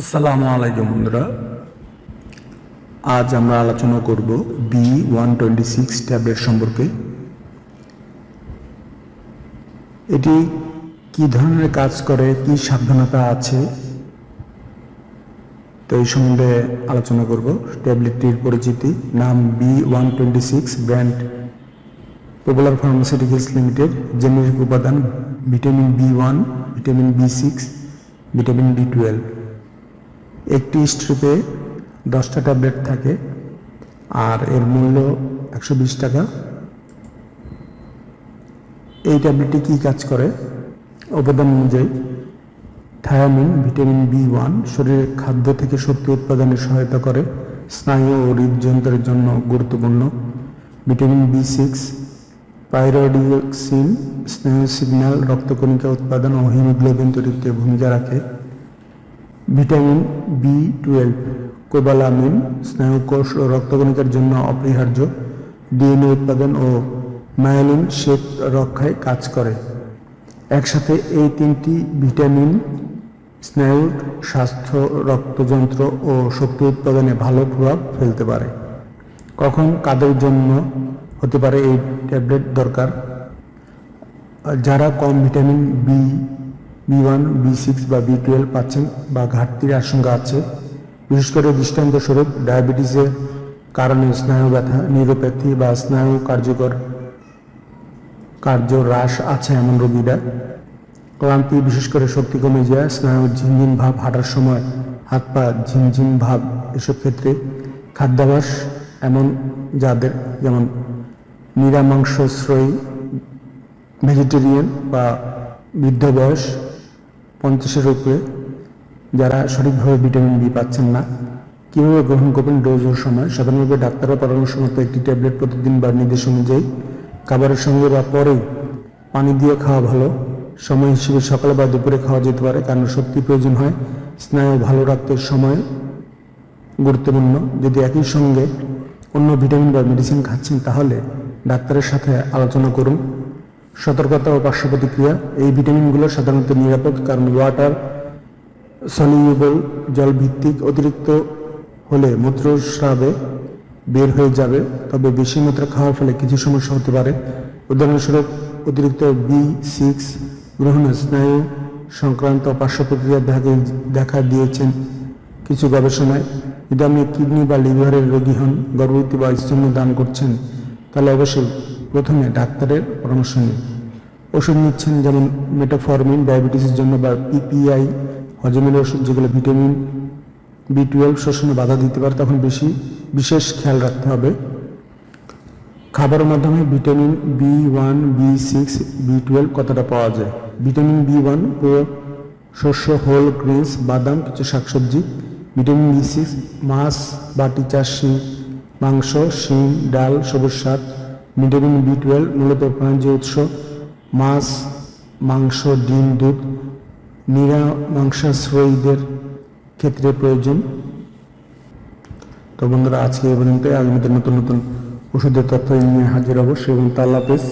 আসসালামু আলাইকুম বন্ধুরা। আজ আমরা আলোচনা করব B one twenty six tablet সম্পর্কে। এটি কি ধরনের কাজ করে, কি সাবধানতা আছে? তো এই সম্বন্ধে আলোচনা করব ট্যাবলেটটির পরিচিতি। নাম B one twenty six brand popular pharmaceuticals limited. Generic উপাদান vitamin B one vitamin B six vitamin B twelve একটি স্ট্রিপে দশটা ট্যাবলেট থাকে আর এর মূল্য একশো বিশ টাকা। এই ট্যাবলেটটি কী কাজ করে? উপাদান অনুযায়ী, থায়ামিন, ভিটামিন বি ওয়ান শরীরের খাদ্য থেকে শক্তি উৎপাদনে সহায়তা করে, স্নায়ু ও হৃদযন্ত্রের জন্য গুরুত্বপূর্ণ। ভিটামিন বি সিক্স পাইরোডিওক্সিন স্নায়ু সিগন্যাল, রক্তকণিকা উৎপাদন ও হিমোগ্লোবিন তৈরিতে ভূমিকা রাখে। ভিটামিন বি টুয়েলভ কোবালামিন, স্নায়ুকোষ ও রক্তকণিকার জন্য অপরিহার্য। ডিএনএ উৎপাদন ও মায়ালিন শ্বেত রক্ষায় কাজ করে। একসাথে এই তিনটি ভিটামিন স্নায়ুর স্বাস্থ্য, রক্তযন্ত্র ও শক্তি উৎপাদনে ভালো প্রভাব ফেলতে পারে। কখন, কাদের জন্য হতে পারে এই ট্যাবলেট দরকার? যারা কম vitamin B B one, B six বা বি টুয়েলভ পাচ্ছেন বা ঘাটতির আশঙ্কা আছে। বিশেষ করে দৃষ্টান্তস্বরূপ ডায়াবেটিসের কারণে স্নায়ু ব্যথা নিউরোপ্যাথি বা স্নায়ু কার্যকর কার্য হ্রাস আছে এমন রোগীরা। ক্লান্তি, বিশেষ করে শক্তি কমে যায় স্নায়ু ঝিনঝিন ভাব হাঁটার সময় হাত পা ঝিনঝিন ভাব এসব ক্ষেত্রে। খাদ্যাভাস এমন যাদের, যেমন নিরামাংসশ্রয়ী, ভেজিটেরিয়ান বা বৃদ্ধ বয়স পঞ্চাশের উপরে যারা সঠিকভাবে ভিটামিন বি পাচ্ছেন না, কীভাবে গ্রহণ করবেন ডোজ ও সময়? সাধারণভাবে ডাক্তারের পরামর্শ মতো একটি ট্যাবলেট প্রতিদিন বা নির্দেশ অনুযায়ী খাবারের সঙ্গে বা পরে পানি দিয়ে খাওয়া ভালো। সময় হিসেবে সকালে বা দুপুরে খাওয়া যেতে পারে, কারণ শক্তি প্রয়োজন হয় স্নায়ু ভালো রাখতে সময় গুরুত্বপূর্ণ। যদি একই সঙ্গে অন্য ভিটামিন বা মেডিসিন খাচ্ছেন, তাহলে ডাক্তারের সাথে আলোচনা করুন। সতর্কতা ও পার্শ্ব প্রতিক্রিয়া এই ভিটামিনগুলো সাধারণত নিরাপদ, কারণ ওয়াটার সলিউবল জল ভিত্তিক অতিরিক্ত হলে মূত্রস্রাবে বের হয়ে যাবে, তবে বেশি মাত্রা খাওয়ার ফলে কিছু সমস্যা হতে পারে। উদাহরণস্বরূপ, অতিরিক্ত বি সিক্স গ্রহণ স্নায়ু সংক্রান্ত পার্শ্ব প্রতিক্রিয়া দেখা দেখা দিয়েছেন কিছু গবেষণায়। যদি আপনি কিডনি বা লিভারের রোগী হন, গর্ভবতী বা স্তন্য দান করছেন, তাহলে অবশ্যই প্রথমে ডাক্তারের পরামর্শ নিন। ওষুধ নিচ্ছেন যেমন মেটাফরমিন ডায়াবেটিসের জন্য বা পিপিআই হজমের ওষুধ যেগুলো ভিটামিন বি টুয়েলভ শোষণে বাধা দিতে পারে, তখন বেশি বিশেষ খেয়াল রাখতে হবে। খাবারের মাধ্যমে vitamin B one B six B twelve কতটা পাওয়া যায়? ভিটামিন বি ওয়ান শস্য, হোল, গ্রেনস, বাদাম, কিছু শাকসবজি। ভিটামিন বি সিক্স মাছ, বাটি, চাষ শিম মাংস, শিম, ডাল, সবুজ শাক। ভিটামিন বি টুয়েলভ মূলত প্রাণীজ উৎস। মাছ, মাংস, ডিম, দুধ নিরামাংসাশ্রয়ীদের ক্ষেত্রে প্রয়োজন। তো বন্ধুরা, আজকে এ পর্যন্ত আগামীতে নতুন নতুন ওষুধের তথ্য নিয়ে হাজির অবশ্যই এবং তাল্লাপেস